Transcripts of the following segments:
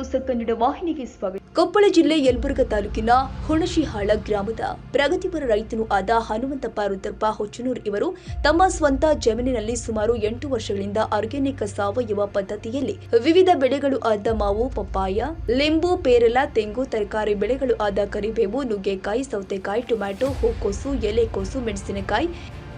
News Kannada ವಾಹಿನಿಗೆ ಸ್ವಾಗತ. ಕೊಪ್ಪಳ ಜಿಲ್ಲೆ ಯಲ್ಬುರ್ಗ ತಾಲೂಕಿನ ಹುಣಶಿಹಾಳ ಗ್ರಾಮದ ಪ್ರಗತಿಪರ ರೈತನೂ ಆದ ಹನುಮಂತಪ್ಪ ರುದ್ರಪ್ಪ ಹೊಚ್ಚನೂರ್ ಇವರು ತಮ್ಮ ಸ್ವಂತ ಜಮೀನಿನಲ್ಲಿ ಸುಮಾರು ಎಂಟು ವರ್ಷಗಳಿಂದ ಆರ್ಗ್ಯಾನಿಕ್ ಸಾವಯವ ಪದ್ಧತಿಯಲ್ಲಿ ವಿವಿಧ ಬೆಳೆಗಳು ಆದ ಮಾವು, ಪಪ್ಪಾಯ, ಲಿಂಬು, ಪೇರಲ, ತೆಂಗು, ತರಕಾರಿ ಬೆಳೆಗಳು ಆದ ಕರಿಬೇವು, ನುಗ್ಗೆಕಾಯಿ, ಸೌತೆಕಾಯಿ, ಟೊಮ್ಯಾಟೊ, ಹೂಕೋಸು, ಎಲೆಕೋಸು, ಮೆಣಸಿನಕಾಯಿ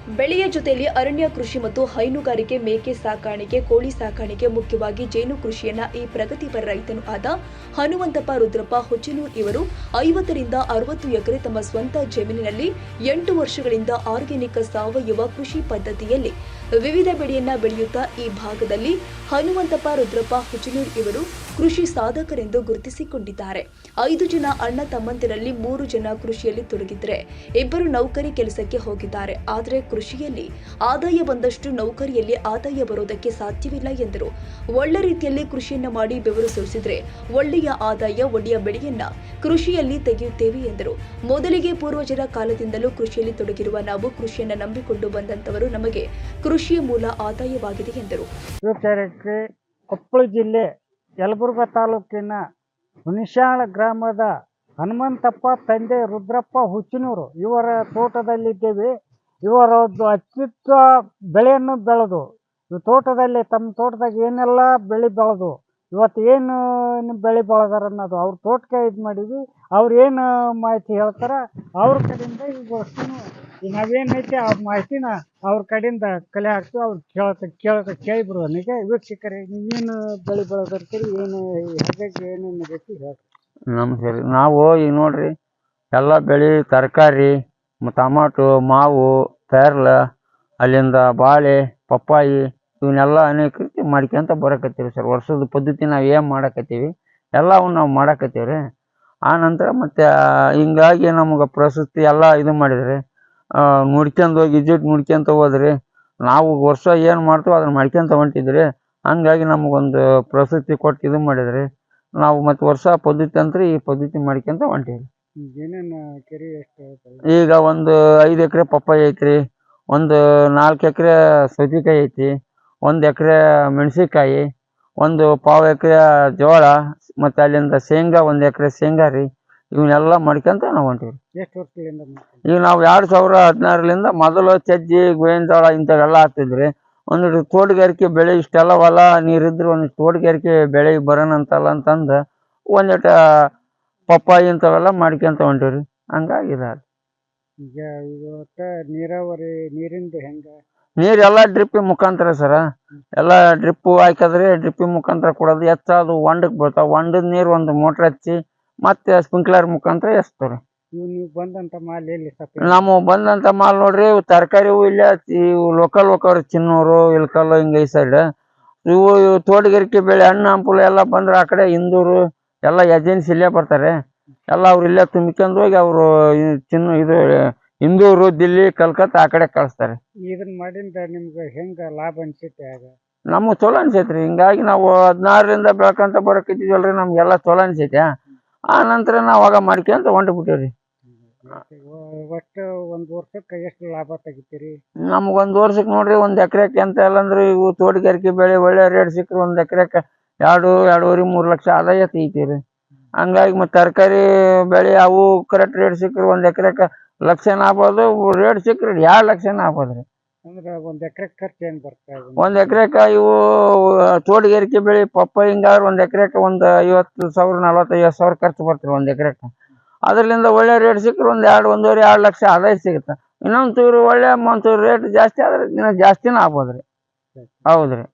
ಬೆಳೆಯ ಜೊತೆಯಲ್ಲಿ ಅರಣ್ಯ ಕೃಷಿ ಮತ್ತು ಹೈನುಗಾರಿಕೆ ಮೇಕೆ ಸಾಕಾಣಿಕೆ, ಕೋಳಿ ಸಾಕಾಣಿಕೆ ಮುಖ್ಯವಾಗಿ ಜೇನು ಕೃಷಿಯನ್ನ ಈ ಪ್ರಗತಿಪರ ರೈತನು ಆದ ಹನುಮಂತಪ್ಪ ರುದ್ರಪ್ಪ ಹೊಚ್ಚನೂರ್ ಇವರು ಐವತ್ತರಿಂದ ಅರವತ್ತು ಎಕರೆ ತಮ್ಮ ಸ್ವಂತ ಜಮೀನಿನಲ್ಲಿ ಎಂಟು ವರ್ಷಗಳಿಂದ ಆರ್ಗ್ಯಾನಿಕ್ ಸಾವಯವ ಕೃಷಿ ಪದ್ಧತಿಯಲ್ಲಿ ವಿವಿಧ ಬೆಳೆಯನ್ನ ಬೆಳೆಯುತ್ತಾ ಈ ಭಾಗದಲ್ಲಿ ಹನುಮಂತಪ್ಪ, ರುದ್ರಪ್ಪ ಹುಚಲೂರ್ ಇವರು ಕೃಷಿ ಸಾಧಕರೆಂದು ಗುರುತಿಸಿಕೊಂಡಿದ್ದಾರೆ. ಐದು ಜನ ಅಣ್ಣ ತಮ್ಮಂದಿರಲ್ಲಿ ಮೂರು ಜನ ಕೃಷಿಯಲ್ಲಿ ತೊಡಗಿದ್ರೆ ಇಬ್ಬರು ನೌಕರಿ ಕೆಲಸಕ್ಕೆ ಹೋಗಿದ್ದಾರೆ. ಆದರೆ ಕೃಷಿಯಲ್ಲಿ ಆದಾಯ ಬಂದಷ್ಟು ನೌಕರಿಯಲ್ಲಿ ಆದಾಯ ಬರೋದಕ್ಕೆ ಸಾಧ್ಯವಿಲ್ಲ ಎಂದರು. ಒಳ್ಳೆ ರೀತಿಯಲ್ಲಿ ಕೃಷಿಯನ್ನ ಮಾಡಿ ಬೆವರು ಸುರಿಸಿದ್ರೆ ಒಳ್ಳೆಯ ಆದಾಯ, ಒಳ್ಳೆಯ ಬೆಳೆಯನ್ನ ಕೃಷಿಯಲ್ಲಿ ತೆಗೆಯುತ್ತೇವೆ ಎಂದರು. ಮೊದಲಿಗೆ ಪೂರ್ವಜರ ಕಾಲದಿಂದಲೂ ಕೃಷಿಯಲ್ಲಿ ತೊಡಗಿರುವ ನಾವು ಕೃಷಿಯನ್ನ ನಂಬಿಕೊಂಡು ಬಂದಂತವರು ನಮಗೆ ಕೃಷಿಯ ಮೂಲ ಆದಾಯವಾಗಿದೆ ಎಂದರು. ಕೊಪ್ಪಳ ಜಿಲ್ಲೆ ಯಲಬುರ್ಗ ತಾಲೂಕಿನ ಹುಣಸಾಳ ಗ್ರಾಮದ ಹನುಮಂತಪ್ಪ ತಂದೆ ರುದ್ರಪ್ಪ ಹುಚ್ಚನೂರು, ಇವರ ತೋಟದಲ್ಲಿದ್ದೇವೆ. ಇವರದ್ದು ಅತ್ಯುತ್ತ ಬೆಳೆಯನ್ನು ಬೆಳೆದು ತೋಟದಲ್ಲಿ ತಮ್ಮ ತೋಟದಾಗ ಏನೆಲ್ಲ ಬೆಳೆ ಬೆಳೆದು ಇವತ್ತು ಏನು ಬೆಳೆ ಬೆಳೆದಾರ ಅನ್ನೋದು ಅವ್ರ ತೋಟಕ್ಕೆ ಇದು ಮಾಡಿದ್ವಿ ಅವ್ರು ಏನು ಮಾಹಿತಿ ಹೇಳ್ತಾರೆ, ಅವ್ರ ಕಡೆಯಿಂದ ಈಗ ವಸ್ತುನು ನಾವೇನೈತಿ ಆ ಮಾಹಿತಿನ ಅವ್ರ ಕಡೆಯಿಂದ ಕಲೆ ಹಾಕ್ತೀವಿ ಅವ್ರು ಕೇಳ್ತ ಕೇಳಿ ಕೇಳಿಬ್ರು ನನಗೆ ವೀಕ್ಷಕರೆ, ನೀವೇನು ಬೆಳೆ ಬೆಳೆದಿರ್ತೀರಿ ಏನು ಹೇಗೆ ಏನೇನು ಬೇಕು ಹೇಳಿ. ನಮಸ್ಕಾರ ನಾವು ಈಗ ನೋಡ್ರಿ, ಎಲ್ಲ ಬೆಳೆ ತರಕಾರಿ ಟಮಾಟೊ, ಮಾವು, ಪೇರ್ಲ, ಅಲ್ಲಿಂದ ಬಾಳೆ, ಪಪ್ಪಾಯಿ ಇವನ್ನೆಲ್ಲ ಅನೇಕ ರೀತಿ ಮಾಡ್ಕೊಂತ ಬರಕತ್ತೀವಿ ಸರ್. ವರ್ಷದ ಪದ್ಧತಿ ನಾವು ಏನು ಮಾಡಕತ್ತೀವಿ ಎಲ್ಲವನ್ನು ನಾವು ಮಾಡಕತ್ತೀವಿ ರೀ ಆ ನಂತರ ಮತ್ತೆ ಹಿಂಗಾಗಿ ನಮ್ಗೆ ಪ್ರಶಸ್ತಿ ಎಲ್ಲ ಇದು ಮಾಡಿದ್ರಿ. ನೋಡ್ಕೊಂಡು ಹೋಗಿ ವಿಸಿಟ್ ನೋಡ್ಕೊಂತ ಹೋದ್ರಿ. ನಾವು ವರ್ಷ ಏನು ಮಾಡ್ತೀವೋ ಅದನ್ನ ಮಾಡ್ಕೊಂತ ಹೊಂಟಿದ್ರಿ. ಹಂಗಾಗಿ ನಮಗೊಂದು ಪ್ರಶಸ್ತಿ ಕೊಟ್ಟು ಇದು ಮಾಡಿದ್ರಿ. ನಾವು ಮತ್ತು ವರ್ಷ ಪದ್ಧತಿ ಅಂತ ಈ ಪದ್ಧತಿ ಮಾಡ್ಕೊಂತ ಹೊಂಟೀವಿ ಈಗ ಒಂದು ಐದು ಎಕರೆ ಪಪ್ಪಾಯಿ ಐತ್ರಿ ಒಂದು ನಾಲ್ಕು ಎಕರೆ ಸೌತೆಕಾಯಿ ಐತಿ ಒಂದು ಎಕರೆ ಮೆಣಸಿನ್ಕಾಯಿ ಒಂದು ಪಾವು ಎಕರೆ ಜೋಳ ಮತ್ತು ಅಲ್ಲಿಂದ ಶೇಂಗಾ ಒಂದು ಎಕರೆ ಶೇಂಗಾ ರೀ. ಇವನ್ನೆಲ್ಲ ಮಾಡ್ಕೊಂತ ನಾವು ಹೊಂಟೀವಿ ಎಷ್ಟು ವರ್ಷಗಳಿಂದ ಈಗ ನಾವು ಎರಡು ಸಾವಿರ ಹದಿನಾರರಿಂದ ಮೊದಲು ಸಜ್ಜಿ ಗೋವಿನ ಜೋಳ ಇಂಥವೆಲ್ಲ ಹಾಕ್ತಿದ್ರಿ. ಒಂದು ತೋಟಗಾರಿಕೆ ಬೆಳೆ ಇಷ್ಟೆಲ್ಲ ಹೊಲ ನೀರಿದ್ರೆ ಒಂದು ತೋಟಗಾರಿಕೆ ಬೆಳೆ ಬರೋಣ ಅಂತಲ್ಲ ಅಂತಂದು ಒಂದಿಟ ಪಪ್ಪಾಯಿ ಇಂಥವೆಲ್ಲ ಮಾಡ್ಕೊಂತ ಹೊಂಟೀವಿ ರೀ ಹಂಗಾಗಿ ಈಗ ಒಟ್ಟು ನೀರಾವರಿ ನೀರಿಂದು ಹೆಂಗೆ? ನೀರು ಡ್ರಿಪ್ಪಿ ಮುಖಾಂತರ ಸರ. ಎಲ್ಲ ಡ್ರಿಪ್ಪು ಹಾಕಿದ್ರೆ ಡ್ರಿಪ್ಪಿ ಮುಖಾಂತರ ಕೊಡೋದು. ಹೆಚ್ಚಾದು ಹೊಂಡಕ್ಕೆ ಬೀಳ್ತಾವೆ. ಹೊಂಡದ ನೀರು ಒಂದು ಮೋಟ್ರ್ ಹಚ್ಚಿ ಮತ್ತೆ ಸ್ಪ್ರಿಂಕ್ಲರ್ ಮುಖಾಂತರ ಎಸ್ತಾರೆ. ಇವು ನೀವು ಬಂದಂತ ಮಾಲ್ ಎಲ್ಲಿ ಸಪ್ಲೈ ನಮ್ಮ ಬಂದಂತ ಮಾಲ್ ನೋಡ್ರಿ ಇವು ತರಕಾರಿ ಹೂವು ಇಲ್ಲೇ ಇವು ಲೋಕಲ್ ಹೋಕವ್ರಿ ಚಿನ್ನೂರು ಇಲ್ಕಲ್ಲು ಹಿಂಗೆ ಈ ಸೈಡ್ ಇವು ಇವು ತೋಟಗಾರಿಕೆ ಬೆಳೆ ಹಣ್ಣು ಹಂಪಲು ಎಲ್ಲ ಬಂದ್ರೆ ಆ ಕಡೆ ಇಂದೂರು ಎಲ್ಲ ಏಜೆನ್ಸಿ ಇಲ್ಲೇ ಬರ್ತಾರೆ. ಎಲ್ಲ ಅವ್ರು ಇಲ್ಲೇ ತುಂಬಿಕೊಂಡು ಹೋಗಿ ಅವರು ಚಿನ್ನ ಇದು ಇಂದೂರು ದಿಲ್ಲಿ ಕಲ್ಕತ್ತಾ ಆ ಕಡೆ ಕಳಿಸ್ತಾರೆ. ಇದನ್ನ ಮಾಡಿಂದ ನಿಮ್ಗೆ ಹೆಂಗೆ ಲಾಭ ಅನ್ಸುತ್ತೆ ಆಗ? ನಮಗೆ ಚಲೋ ಅನ್ಸೈತ್ರಿ. ಹಿಂಗಾಗಿ ನಾವು ಹದಿನಾರರಿಂದ ಬೆಳ್ಕೊಂತ ಬರಕತ್ತಿದ್ವಲ್ರಿ ನಮ್ಗೆಲ್ಲ ಚಲೋ ಅನ್ಸೈತೆ. ಆ ನಂತರ ನಾವು ಆಗ ಮಾಡ್ಕೊಂತ ಹೊಂಟು ಬಿಟ್ಟಿವ್ರಿ ಒಟ್ಟು ಒಂದು ವರ್ಷಕ್ಕೆ ಎಷ್ಟು ಲಾಭ ತೆಗಿತೀರಿ? ನಮ್ಗೊಂದು ವರ್ಷಕ್ಕೆ ನೋಡ್ರಿ ಒಂದು ಎಕರೆಕ್ಕೆ ಎಂತ ಇಲ್ಲ ಅಂದ್ರೆ ಇವು ತೋಟಗಾರಿಕೆ ಬೆಳೆ ಒಳ್ಳೆ ರೇಟ್ ಸಿಕ್ಕರೆ ಒಂದು ಎಕರೆಕ್ಕೆ ಎರಡು ಎರಡೂವರೆ ಮೂರು ಲಕ್ಷ ಆದಾಯ ತೆಗಿತೀವಿ ಹಂಗಾಗಿ ಮತ್ತೆ ತರಕಾರಿ ಬೆಳೆ ಅವು ಕರೆಕ್ಟ್ ರೇಟ್ ಸಿಕ್ಕರೆ ಒಂದು ಎಕರೆಕ್ಕೆ ಲಕ್ಷನ ಆಗ್ಬೋದು ರೇಟ್ ಸಿಕ್ಕರೆ ಎರಡು ಲಕ್ಷನ ಆಗ್ಬೋದು ರೀ ಅಂದ್ರೆ ಒಂದು ಎಕರೆ ಖರ್ಚು ಏನು ಒಂದು ಎಕರೆಕ್ಕೆ ಇವು ತೋಟಗಾರಿಕೆ ಬೆಳೆ ಪಪ್ಪ ಹಿಂಗಾದ್ರೆ ಒಂದು ಎಕರೆಕ್ಕೆ ಒಂದು ಐವತ್ತು ಸಾವಿರ ನಲ್ವತ್ತೈವತ್ತು ಸಾವಿರ ಖರ್ಚು ಬರ್ತೀರಿ ಒಂದು ಎಕರೆಕ್ಕೆ ಅದರಿಂದ ಒಳ್ಳೆ ರೇಟ್ ಸಿಕ್ಕರೆ ಒಂದು ಎರಡು ಒಂದೂವರೆ ಎರಡು ಲಕ್ಷ ಆದಾಯ ಸಿಗುತ್ತೆ. ಇನ್ನೊಂದು ಚೂರು ಒಳ್ಳೆ ಒಂಚೂರು ರೇಟ್ ಜಾಸ್ತಿ ಆದ್ರೆ ಇನ್ನೂ ಜಾಸ್ತಿನೂ ಆಗ್ಬೋದು ರೀ ಹೌದು ರೀ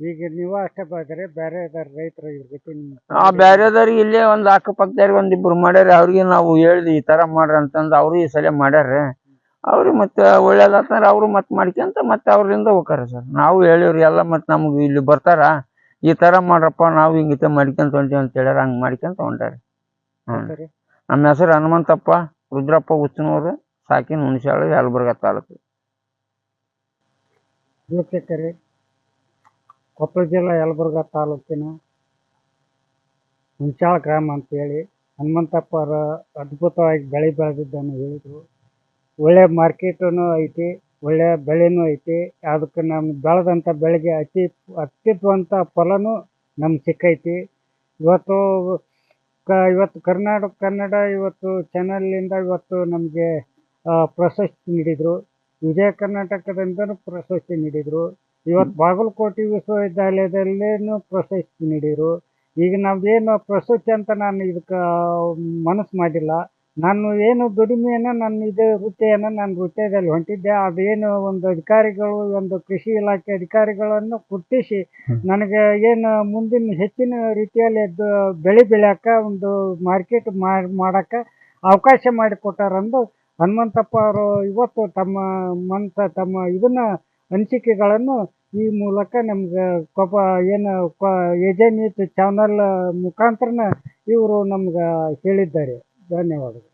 ಈಗ ನೀವು ಅಷ್ಟೇ ಬರ್ತಾರೆ ಬೇರೆ ಇದಾರೆ ರೈತರು ಇವ್ರ ಜೊತೆ ನಿಮ್ ಆ ಬೇರೆದವ್ರಿಗೆ ಇಲ್ಲೇ ಒಂದು ಅಕ್ಕಪಕ್ಕದವ್ರಿಗೆ ಇಬ್ರು ಮಾಡ್ಯಾರ ಅವ್ರಿಗೆ ನಾವು ಹೇಳ್ದಿ ಈ ತರ ಮಾಡ್ರಿ ಅಂತಂದು ಅವರು ಈ ಸಲ ಮಾಡ್ಯಾರ ಅವ್ರಿಗೆ ಮತ್ತೆ ಒಳ್ಳೇದಾತಂದ್ರೆ ಅವರು ಮತ್ತೆ ಮಾಡ್ಕೊಂತ ಮತ್ತೆ ಅವ್ರಿಂದ ಹೋಗಾರ ಸರ್. ನಾವು ಹೇಳಿವ್ರಿ ಎಲ್ಲ ಮತ್ತೆ ನಮ್ಗೆ ಇಲ್ಲಿ ಬರ್ತಾರ ಈ ತರ ಮಾಡ್ರಪ್ಪ ನಾವು ಹಿಂಗಿತ ಮಾಡ್ಕೊಂತ ಹೊಂಟೀವಿ ಅಂತ ಹೇಳ್ಯಾರ ಹಂಗೆ ಮಾಡ್ಕೊಂತ ಹೊಂಟಾರ ಸರಿ. ನಮ್ಮ ಹೆಸರು ಹನುಮಂತಪ್ಪ ರುದ್ರಪ್ಪ ಹುಚ್ಚನೂರು ಸಾಕಿನ ಹುಣಸಾಳು ಯಲಬುರ್ಗ ತಾಲೂಕು. ವೀಕ್ಷಕರೇ ಕೊಪ್ಪಳ ಜಿಲ್ಲೆ ಯಲಬುರ್ಗ ತಾಲೂಕಿನ ಹುಂಚಾಳ ಗ್ರಾಮ ಅಂತೇಳಿ ಹನುಮಂತಪ್ಪ ಅವರು ಅದ್ಭುತವಾಗಿ ಬೆಳೆ ಬೆಳೆದಿದ್ದನ್ನು ಹೇಳಿದರು. ಒಳ್ಳೆ ಮಾರ್ಕೆಟೂ ಐತಿ, ಒಳ್ಳೆ ಬೆಳೆನೂ ಐತಿ, ಅದಕ್ಕೆ ನಮ್ಮ ಬೆಳೆದಂಥ ಬೆಳೆಗೆ ಅತಿ ಅತ್ಯುತ್ತಮಂಥ ಫಲನೂ ನಮ್ಗೆ ಸಿಕ್ಕೈತಿ. ಇವತ್ತು ಕ, ಇವತ್ತು ಕರ್ನಾಟಕ ಕನ್ನಡ ಇವತ್ತು ಚಾನಲ್ನಿಂದ ಇವತ್ತು ನಮಗೆ ಪ್ರಶಸ್ತಿ ನೀಡಿದರು. ವಿಜಯ ಕರ್ನಾಟಕದಿಂದನೂ ಪ್ರಶಸ್ತಿ ನೀಡಿದರು. ಇವತ್ತು ಬಾಗಲಕೋಟೆ ವಿಶ್ವವಿದ್ಯಾಲಯದಲ್ಲೇನು ಪ್ರಶಸ್ತಿ ನೀಡಿದರು ಈಗ ನಾವೇನು ಪ್ರಸ್ತುತಿ ಅಂತ ನಾನು ಇದಕ್ಕೆ ಮನಸ್ಸು ಮಾಡಿಲ್ಲ. ನಾನು ಏನು ದುಡಿಮೆಯನ್ನು ನನ್ನ ಇದು ವೃತ್ತಿಯನ್ನು ನಾನು ವೃತ್ತಿಯಲ್ಲಿ ಹೊಂಟಿದ್ದೆ ಅದೇನು ಒಂದು ಅಧಿಕಾರಿಗಳು ಒಂದು ಕೃಷಿ ಇಲಾಖೆ ಅಧಿಕಾರಿಗಳನ್ನು ಕುಟ್ಟಿಸಿ ನನಗೆ ಏನು ಮುಂದಿನ ಹೆಚ್ಚಿನ ರೀತಿಯಲ್ಲಿ ಅದು ಬೆಳೆ ಬೆಳ್ಯಾಕ ಒಂದು ಮಾರ್ಕೆಟ್ ಮಾಡೋಕ್ಕೆ ಅವಕಾಶ ಮಾಡಿಕೊಟ್ಟಾರಂದು ಹನುಮಂತಪ್ಪ ಅವರು ಇವತ್ತು ತಮ್ಮ ಮನಸ ತಮ್ಮ ಇದನ್ನ ಅನಿಸಿಕೆಗಳನ್ನು ಈ ಮೂಲಕ ನಮ್ಗೆ ಕೊಪ ಏನು ಎಜೆ ನ್ಯೂಸ್ ಚಾನಲ್ ಮುಖಾಂತರನ ಇವರು ನಮ್ಗೆ ಹೇಳಿದ್ದಾರೆ. ಧನ್ಯವಾದಗಳು.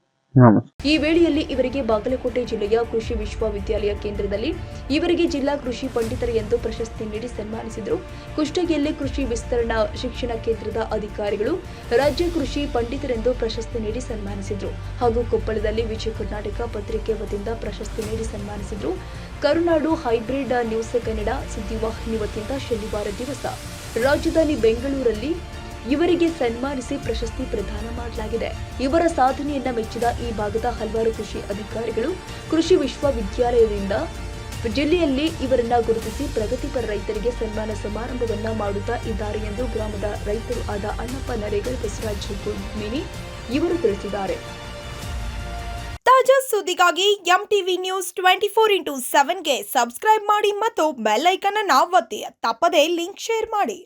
ಈ ವೇಳೆಯಲ್ಲಿ ಇವರಿಗೆ ಬಾಗಲಕೋಟೆ ಜಿಲ್ಲೆಯ ಕೃಷಿ ವಿಶ್ವವಿದ್ಯಾಲಯ ಕೇಂದ್ರದಲ್ಲಿ ಇವರಿಗೆ ಜಿಲ್ಲಾ ಕೃಷಿ ಪಂಡಿತರು ಎಂದು ಪ್ರಶಸ್ತಿ ನೀಡಿ ಸನ್ಮಾನಿಸಿದರು. ಕುಷ್ಟಗಿಯಲ್ಲಿ ಕೃಷಿ ವಿಸ್ತರಣಾ ಶಿಕ್ಷಣ ಕೇಂದ್ರದ ಅಧಿಕಾರಿಗಳು ರಾಜ್ಯ ಕೃಷಿ ಪಂಡಿತರೆಂದು ಪ್ರಶಸ್ತಿ ನೀಡಿ ಸನ್ಮಾನಿಸಿದರು. ಹಾಗೂ ಕೊಪ್ಪಳದಲ್ಲಿ ವಿಜಯ ಕರ್ನಾಟಕ ಪತ್ರಿಕೆ ವತಿಯಿಂದ ಪ್ರಶಸ್ತಿ ನೀಡಿ ಸನ್ಮಾನಿಸಿದರು. ಕರುನಾಡು ಹೈಬ್ರಿಡ್ ನ್ಯೂಸ್ ಕನ್ನಡ ಸುದ್ದಿವಾಹಿನಿ ವತಿಯಿಂದ ಶನಿವಾರ ದಿವಸ ರಾಜಧಾನಿ ಬೆಂಗಳೂರಲ್ಲಿ ಇವರಿಗೆ ಸನ್ಮಾನಿಸಿ ಪ್ರಶಸ್ತಿ ಪ್ರದಾನ ಮಾಡಲಾಗಿದೆ. ಇವರ ಸಾಧನೆಯನ್ನ ಮೆಚ್ಚಿದ ಈ ಭಾಗದ ಹಲವಾರು ಕೃಷಿ ಅಧಿಕಾರಿಗಳು ಕೃಷಿ ವಿಶ್ವವಿದ್ಯಾಲಯದಿಂದ ಜಿಲ್ಲೆಯಲ್ಲಿ ಇವರನ್ನ ಗುರುತಿಸಿ ಪ್ರಗತಿಪರ ರೈತರಿಗೆ ಸನ್ಮಾನ ಸಮಾರಂಭವನ್ನ ಮಾಡುತ್ತಾ ಇದ್ದಾರೆ ಎಂದು ಗ್ರಾಮದ ರೈತರು ಆದ ಅಣ್ಣಪ್ಪ ನರೇಗಲ್ ಬಸವರಾಜ್ ಗುಡ್ಮಿನಿ ಇವರು ತಿಳಿಸಿದ್ದಾರೆ. ತಾಜಾ ಸುದ್ದಿಗಾಗಿ M TV news twenty four into ಸೆವೆನ್ಗೆ subscribe ಮಾಡಿ ಮತ್ತು ಬೆಲ್ ಐಕನ್ ಅನ್ನು ಒತ್ತಿ. ತಪ್ಪದೇ ಲಿಂಕ್ ಶೇರ್ ಮಾಡಿ.